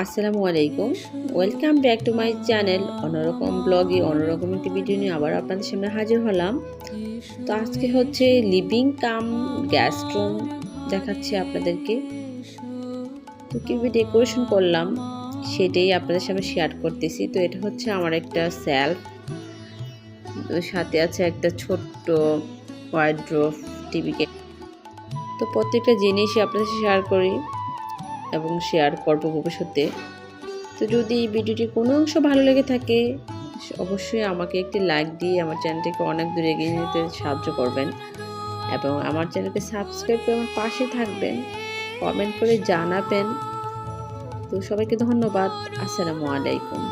আসসালামু আলাইকুম। Welcome back to my channel অন্যরকম ব্লগে অন্যরকম একটি ভিডিও নিয়ে আবার আপনাদের সামনে হাজির হলাম। তো আজকে হচ্ছে লিভিং কাম গ্যাস রুম দেখাচ্ছি আপনাদেরকে। তো কীভাবে ডেকোরেশন করলাম, সেটাই আপনাদের সামনে শেয়ার করতেছি। তো এটা হচ্ছে আমার একটা সেলফ সাথে আছে একটা ছোট্ট ওয়াইড্রোফ টিভিকে তো প্রত্যেকটা জিনিসই আপনাদের শেয়ার করি। এবং শেয়ার করব ভবিষ্যতে। তো যদি ভিডিওটি কোনো অংশ ভালো লেগে থাকে, অবশ্যই আমাকে একটি লাইক দিয়ে আমার চ্যানেলটিকে অনেক দূর এগিয়ে নিতে সাহায্য করবেন এবং আমার চ্যানেলকে সাবস্ক্রাইব করে আমার পাশে থাকবেন কমেন্ট করে জানাবেন। তো সবাইকে ধন্যবাদ, আসসালামু আলাইকুম।